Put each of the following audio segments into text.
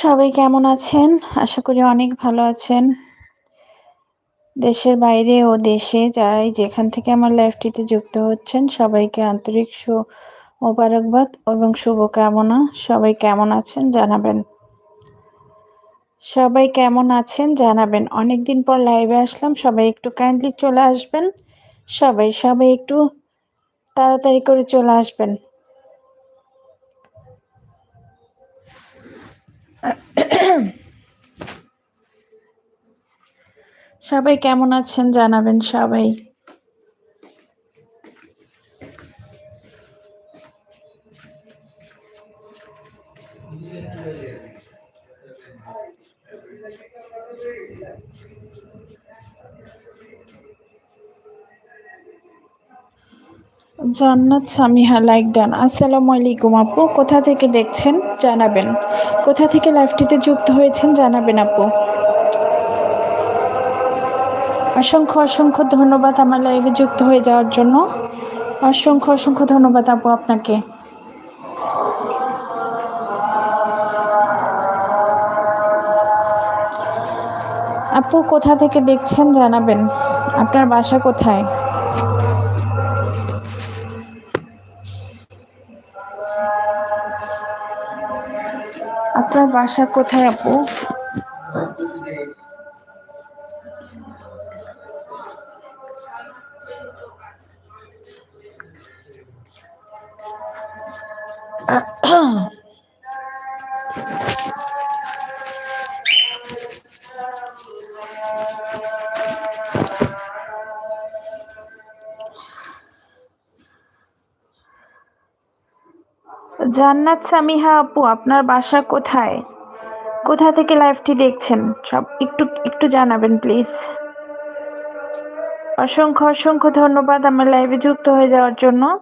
সবাই কেমন আছেন? আশা করি অনেক ভালো আছেন। দেশের বাইরে ও দেশে যারাই যেখান থেকে আমার লাইফটিতে যুক্ত হচ্ছেন সবাইকে আন্তরিক সু মোবারকবাদ এবং শুভকামনা। সবাই কেমন আছেন জানাবেন। সবাই কেমন আছেন জানাবেন। অনেকদিন পর লাইভে আসলাম সবাই একটু কাইন্ডলি চলে আসবেন। সবাই, সবাই একটু তাড়াতাড়ি করে চলে আসবেন। সবাই কেমন আছেন জানাবেন সবাই। জান্নাত সামিহা লাইক ডান আসসালামু আলাইকুম আপু, কোথা থেকে দেখছেন? জানাবেন। কোথা থেকে লাইভটিতে যুক্ত হয়েছেন, জানাবেন আপু। অসংখ্য অসংখ্য ধন্যবাদ আমার লাইভে যুক্ত হয়ে যাওয়ার জন্য। অসংখ্য অসংখ্য ধন্যবাদ আপু আপনাকে। আপু, কোথা থেকে দেখছেন, জানাবেন। আপনার বাসা কোথায়? আপনার বাসা কোথায় আপু? জান্নাত সামিহা আপু, আপনার বাসা কোথায়? কোথা থেকে লাইভটি দেখছেন? সব একটু একটু জানাবেন, প্লিজ। অসংখ্য অসংখ্য ধন্যবাদ আমার লাইভে যুক্ত হয়ে যাওয়ার জন্য।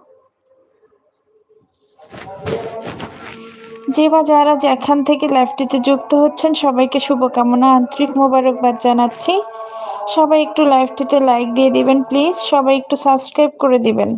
যে বা যারা যেখান থেকে লাইভটিতে যুক্ত হচ্ছেন, সবাইকে শুভকামনা। আন্তরিক মোবারকবাদ জানাচ্ছি। সবাই একটু লাইভটিতে লাইক দিয়ে দিবেন, প্লিজ। সবাই একটু সাবস্ক্রাইব করে দিবেন।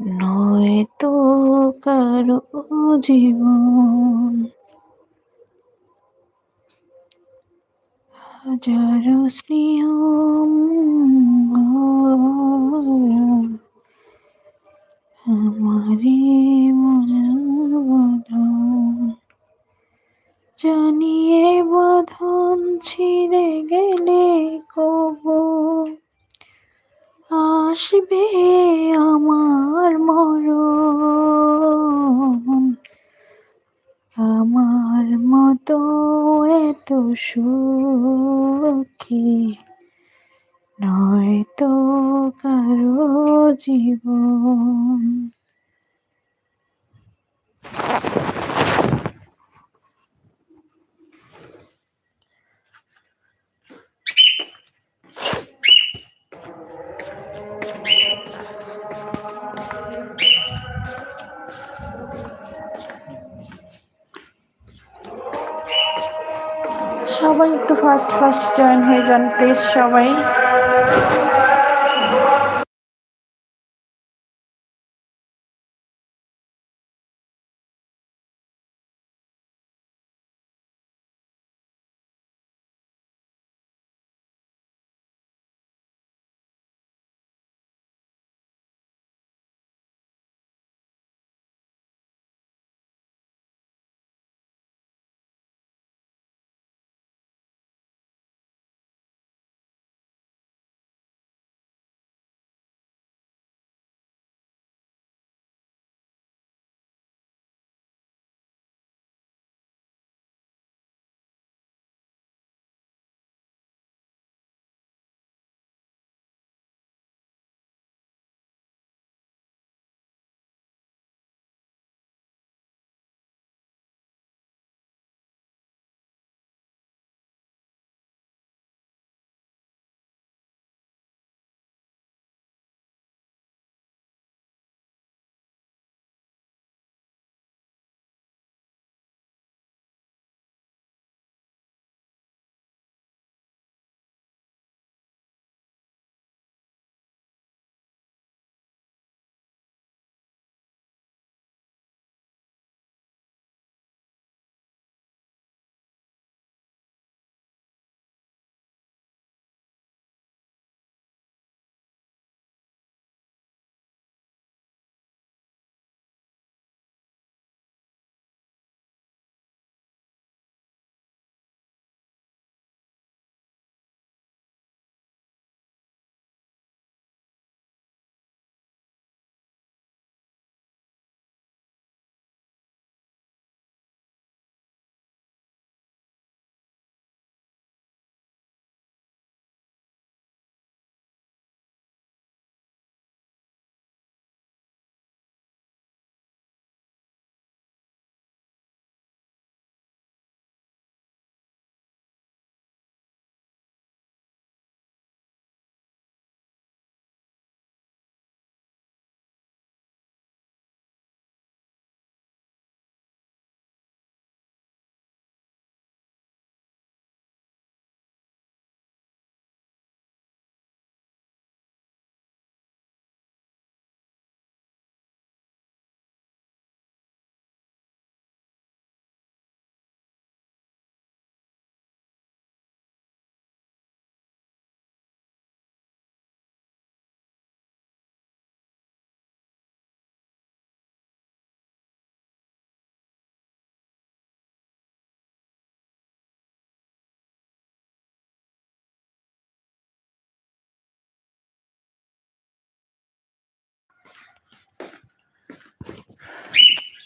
নয় তো কারও জীবন। হাজারো স্নেহ আমারে জানিয়ে বাঁধন ছিঁড়ে গেলে কব আসবে আমার মরণ। আমার মতো এত সুখী নয়তো কারও জীবন। একটু ফার্স্ট ফার্স্ট জয়েন হয়ে যান প্লিজ সবাই।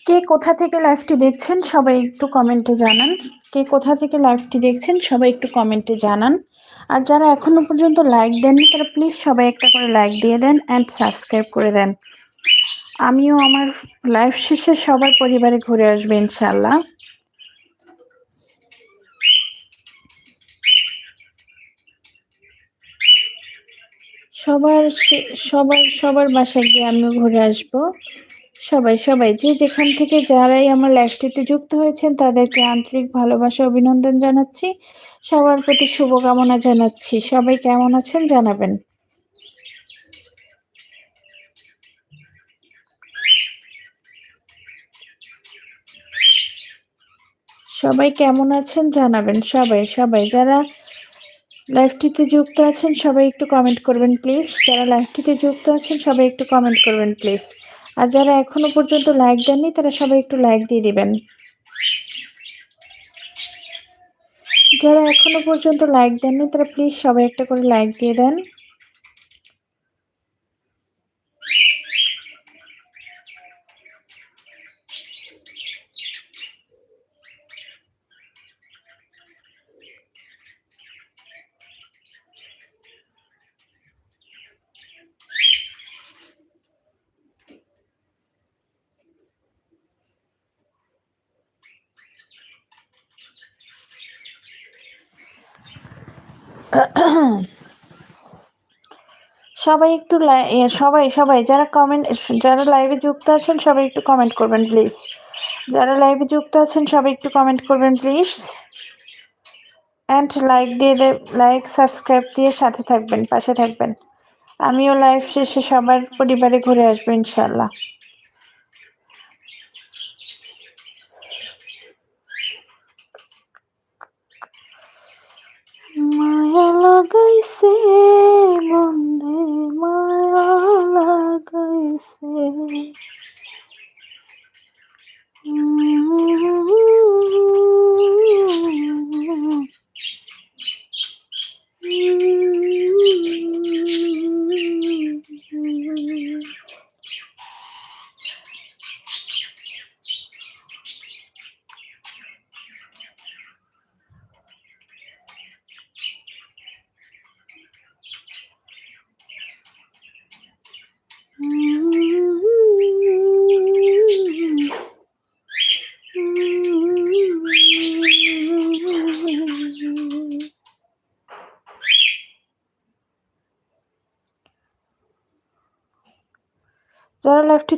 কে কোথা থেকে লাইভটি দেখছেন সবাই একটু কমেন্টে জানান। কে কোথা থেকে লাইভটি দেখছেন সবাই একটু কমেন্টে জানান। আর যারা এখনও পর্যন্ত লাইক দেননি, তারা প্লিজ সবাই একটা করে লাইক দিয়ে দেন অ্যান্ড সাবস্ক্রাইব করে দেন। আমিও আমার লাইভ শেষে সবার পরিবারে ঘুরে আসবে ইনশাল্লাহ সবার সবার সবার বাসায় গিয়ে আমিও ঘুরে আসব। সবাই সবাই, যে যেখান থেকে যারাই আমার লাইভটিতে যুক্ত হয়েছেন, তাদেরকে আন্তরিক ভালোবাসা, অভিনন্দন জানাচ্ছি। সবার প্রতি শুভকামনা জানাচ্ছি। সবাই কেমন আছেন জানাবেন। সবাই কেমন আছেন জানাবেন। সবাই সবাই, যারা লাইভটিতে যুক্ত আছেন, সবাই একটু কমেন্ট করবেন প্লিজ যারা লাইভটিতে যুক্ত আছেন, সবাই একটু কমেন্ট করবেন প্লিজ আর যারা এখনও পর্যন্ত লাইক দেননি, তারা সবাই একটু লাইক দিয়ে দিবেন। যারা এখনও পর্যন্ত লাইক দেননি, তারা প্লিজ সবাই একটা করে লাইক দিয়ে দেন। সবাই একটু সবাই সবাই, যারা কমেন্ট যারা লাইভে যুক্ত আছেন, সবাই একটু কমেন্ট করবেন প্লিজ যারা লাইভে যুক্ত আছেন, সবাই একটু কমেন্ট করবেন প্লিজ অ্যান্ড লাইক দিয়ে লাইক সাবস্ক্রাইব দিয়ে সাথে থাকবেন, পাশে থাকবেন। আমিও লাইভ শেষে সবার পরিবারে ঘুরে আসব ইনশাল্লাহ से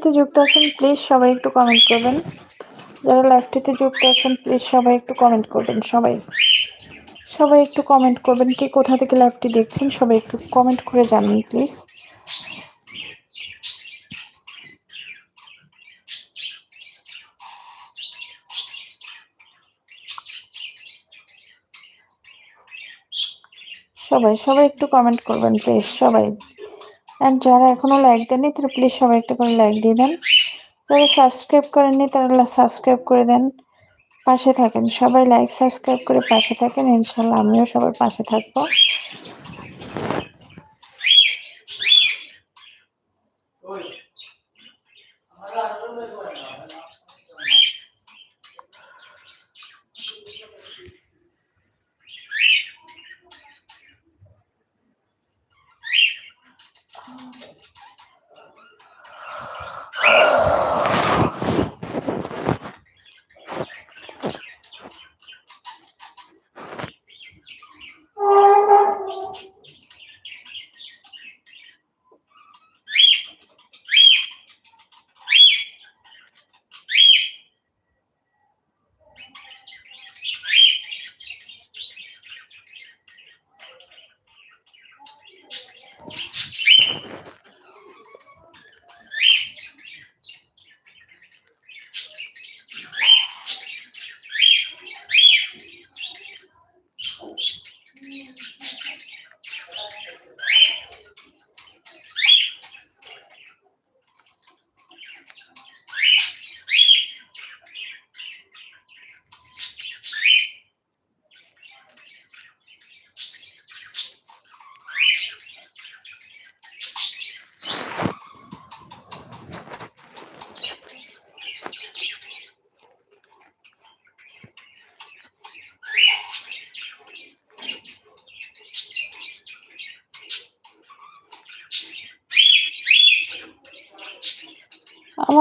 লাইভটিতে যুক্ত আছেন প্লিজ সবাই একটু কমেন্ট করবেন। যারা লাইভটিতে যুক্ত আছেন প্লিজ সবাই একটু কমেন্ট করবেন, সবাই। সবাই একটু কমেন্ট করবেন কে কোথা থেকে লাইভটি দেখছেন, সবাই একটু কমেন্ট করে জানান প্লিজ সবাই সবাই একটু কমেন্ট করবেন প্লিজ সবাই। অ্যান্ড যারা এখনও লাইক দেননি, তারা প্লিজ সবাই একটা করে লাইক দিয়ে দেন। যারা সাবস্ক্রাইব করেননি, তারা সাবস্ক্রাইব করে দেন। পাশে থাকেন। সবাই লাইক সাবস্ক্রাইব করে পাশে থাকেন। ইনশাল্লাহ আমিও সবার পাশে থাকব।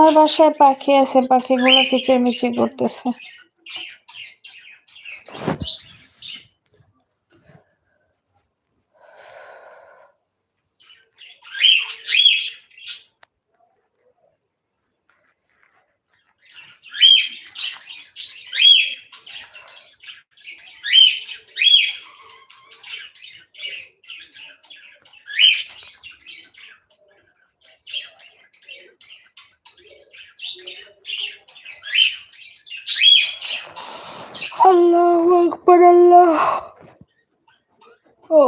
আমার বাসায় পাখি আছে পাখিগুলো কিচিরমিচির করতেছে। আল্লাহ আকবর আল্লাহ ও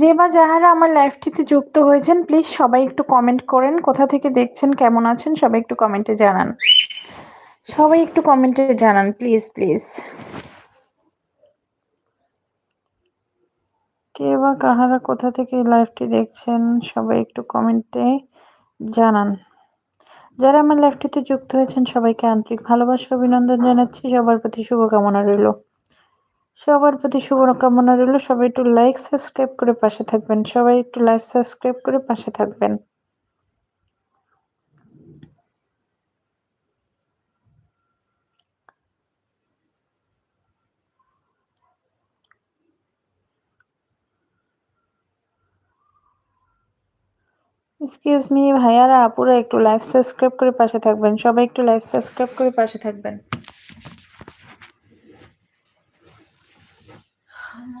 যে বা যাহারা আমার লাইফটিতে যুক্ত হয়েছেন প্লিজ সবাই একটু কমেন্ট করেন। কোথা থেকে দেখছেন, কেমন আছেন, সবাই একটু কমেন্টে জানান। সবাই একটু কমেন্টে জানান প্লিজ প্লিজ কে বা কাহারা কোথা থেকে লাইভটি দেখছেন, সবাই একটু কমেন্টে জানান। যারা আমার লাইভটিতে যুক্ত হয়েছেন, সবাইকে আন্তরিক ভালোবাসা, অভিনন্দন জানাচ্ছি। সবার প্রতি শুভকামনা রইল। সবার প্রতি শুভকামনা রইল। সবাই একটু লাইক সাবস্ক্রাইব করে পাশে থাকবেন। সবাই একটু লাইক সাবস্ক্রাইব করে পাশে থাকবেন। এক্সকিউজ মি ভাইয়ারা, আপুরা একটু লাইভ সাবস্ক্রাইব করে পাশে থাকবেন। সবাই একটু লাইভ সাবস্ক্রাইব করে পাশে থাকবেন।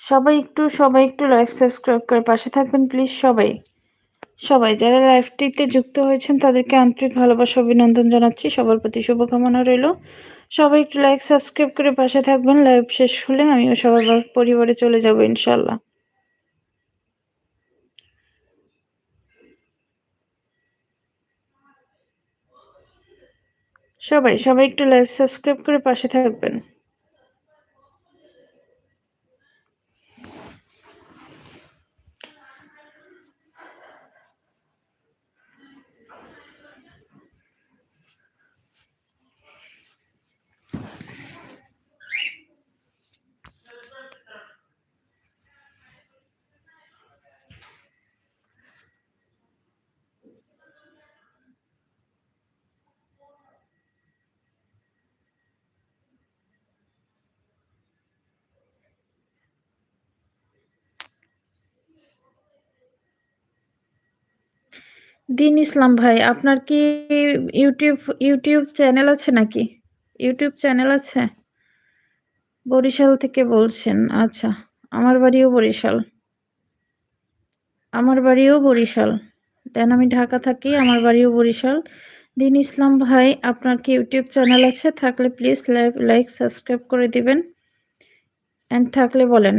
সবাই একটু সবাই একটু লাইভ সাবস্ক্রাইব করে পাশে থাকবেন প্লিজ সবাই। সবাই যারা লাইভটিতে যুক্ত হয়েছেন, তাদেরকে আন্তরিক ভালোবাসা, অভিনন্দন জানাচ্ছি। সবার প্রতি শুভকামনা রইল। সবাই একটু লাইক সাবস্ক্রাইব করে পাশে থাকবেন। লাইভ শেষ হলে আমিও সবার পরিবারে চলে যাব, ইনশাল্লাহ। সবাই সবাই একটু লাইভ সাবস্ক্রাইব করে পাশে থাকবেন। দিন ইসলাম ভাই, আপনার কি ইউটিউব ইউটিউব চ্যানেল আছে নাকি? ইউটিউব চ্যানেল আছে? বরিশাল থেকে বলছেন আচ্ছা আমার বাড়িও বরিশাল। আমার বাড়িও বরিশাল। দেন আমি ঢাকা থাকি, আমার বাড়িও বরিশাল। দিন ইসলাম ভাই, আপনার কি ইউটিউব চ্যানেল আছে? থাকলে প্লিজ লাইক সাবস্ক্রাইব করে দিবেন। অ্যান্ড থাকলে বলেন।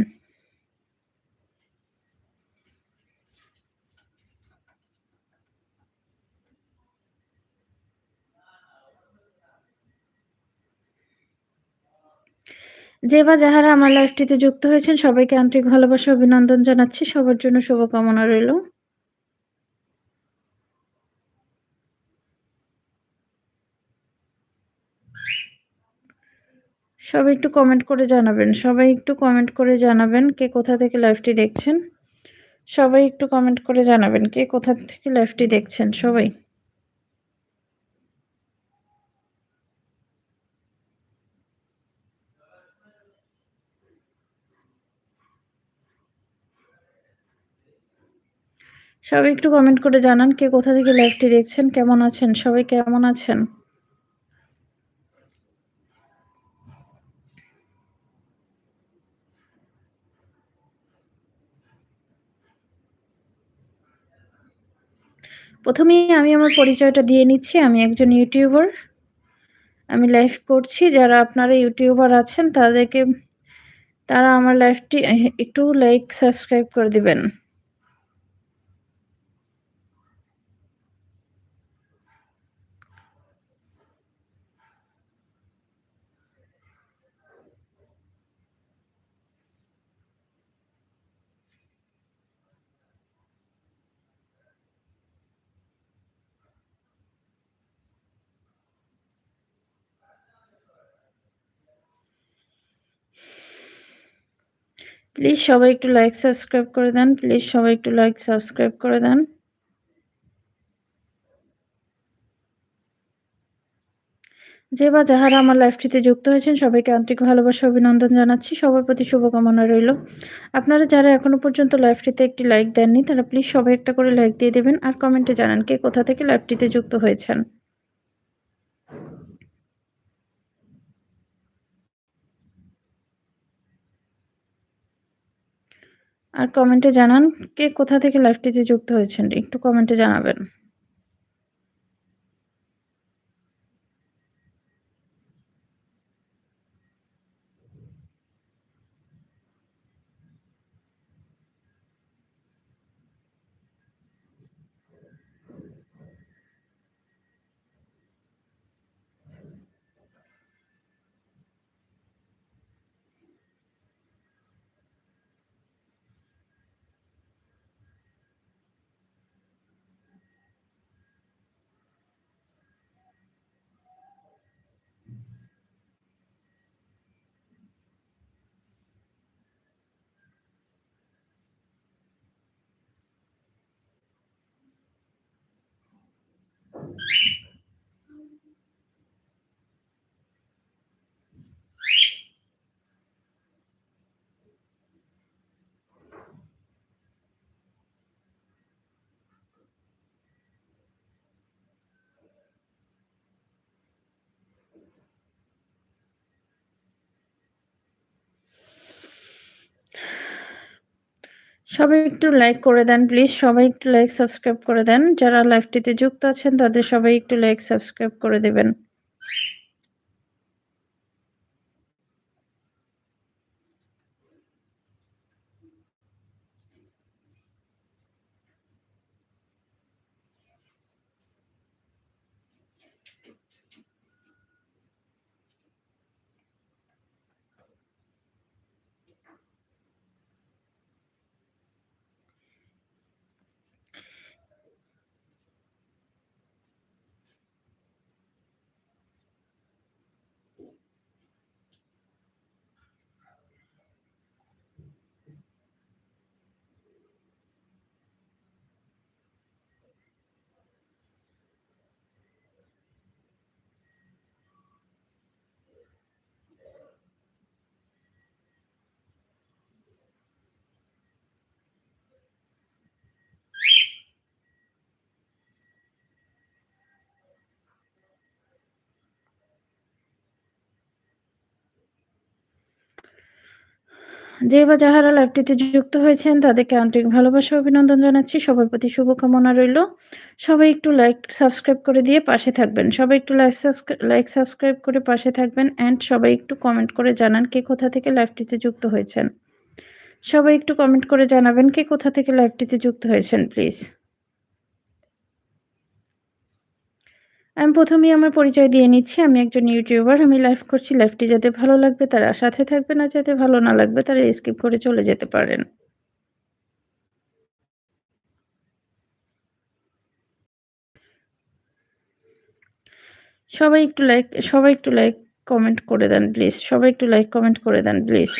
যে বা যাহারা আমার লাইফটিতে যুক্ত হয়েছেন, সবাইকে আন্তরিক ভালোবাসা অভিনন্দন জানাচ্ছি। সবার জন্য শুভকামনা রইল। সবাই একটু কমেন্ট করে জানাবেন। সবাই একটু কমেন্ট করে জানাবেন কে কোথা থেকে লাইভটি দেখছেন। সবাই একটু কমেন্ট করে জানাবেন কে কোথা থেকে লাইভটি দেখছেন। সবাই। সবাই একটু কমেন্ট করে জানান কে কোথা থেকে লাইভটি দেখছেন, কেমন আছেন, সবাই কেমন আছেন? প্রথমেই আমি আমার পরিচয়টা দিয়ে নিচ্ছি, আমি একজন ইউটিউবার আমি লাইভ করছি, যারা আপনারা ইউটিউবার আছেন, তাদেরকে, তারা আমার লাইভটি একটু লাইক সাবস্ক্রাইব করে দিবেন। প্লিজ সবাই একটু লাইক সাবস্ক্রাইব করে দেন। প্লিজ সবাই একটু লাইক সাবস্ক্রাইব করে দেন। যে বা যাহারা আমার লাইফটিতে যুক্ত হয়েছেন, সবাইকে আন্তরিক ভালোবাসা, অভিনন্দন জানাচ্ছি। সবার প্রতি শুভকামনা রইল। আপনারা যারা এখনও পর্যন্ত লাইফটিতে একটি লাইক দেননি, তারা প্লিজ সবাই একটা করে লাইক দিয়ে দেবেন। আর কমেন্টে জানান কে কোথা থেকে লাইফটিতে যুক্ত হয়েছেন। আর কমেন্টে জানান কে কোথা থেকে লাইভটিতে যুক্ত হয়েছেন। একটু কমেন্টে জানাবেন। সবাই একটু লাইক করে দেন প্লিজ সবাই একটু লাইক সাবস্ক্রাইব করে দেন। যারা লাইভটিতে যুক্ত আছেন, তাদের সবাই একটু লাইক সাবস্ক্রাইব করে দেবেন। যে বা যাহারা লাইভটিতে যুক্ত হয়েছেন, তাদেরকে আন্তরিক ভালোবাসা অভিনন্দন জানাচ্ছি। সবার প্রতি শুভকামনা রইল। সবাই একটু লাইক সাবস্ক্রাইব করে দিয়ে পাশে থাকবেন। সবাই একটু লাইভ লাইক সাবস্ক্রাইব করে পাশে থাকবেন অ্যান্ড সবাই একটু কমেন্ট করে জানান কে কোথা থেকে লাইভটিতে যুক্ত হয়েছেন। সবাই একটু কমেন্ট করে জানাবেন কে কোথা থেকে লাইভটিতে যুক্ত হয়েছেন প্লিজ আমি প্রথমেই আমার পরিচয় দিয়ে নিচ্ছি। আমি একজন ইউটিউবার। আমি লাইভ করছি। লাইভটি যাতে ভালো লাগবে, তারা সাথে থাকবে। না যাতে ভালো না লাগবে, তারা স্কিপ করে চলে যেতে পারেন। সবাই একটু লাইক সবাই একটু লাইক কমেন্ট করে দেন প্লিজ সবাই একটু লাইক কমেন্ট করে দেন প্লিজ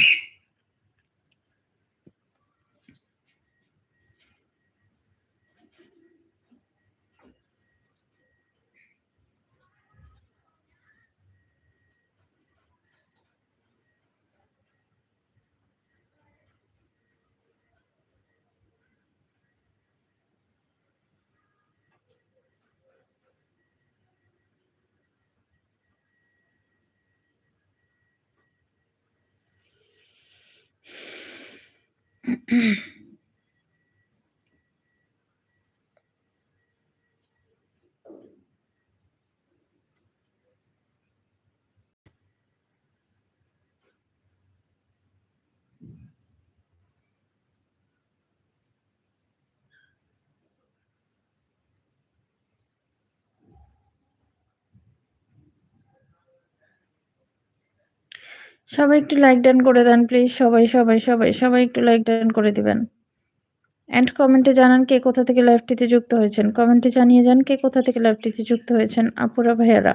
嗯。সবাই একটু লাইক ডান করে দেন প্লিজ সবাই সবাই সবাই সবাই একটু লাইক ডান করে দিবেন। অ্যান্ড কমেন্টে জানান কে কোথা থেকে লাইভটিতে যুক্ত হয়েছেন। কমেন্টে জানিয়ে যান কে কোথা থেকে লাইভটিতে যুক্ত হয়েছেন। আপুরা, ভাইয়ারা।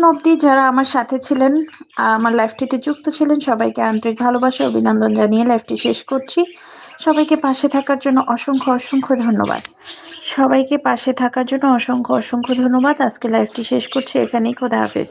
এতক্ষণ অবধি যারা আমার সাথে ছিলেন, আমার লাইফটিতে যুক্ত ছিলেন, সবাইকে আন্তরিক ভালোবাসা, অভিনন্দন জানিয়ে লাইফটি শেষ করছি। সবাইকে পাশে থাকার জন্য অসংখ্য অসংখ্য ধন্যবাদ। সবাইকে পাশে থাকার জন্য অসংখ্য অসংখ্য ধন্যবাদ। আজকে লাইফটি শেষ করছি। এখানেই খোদা হাফেজ।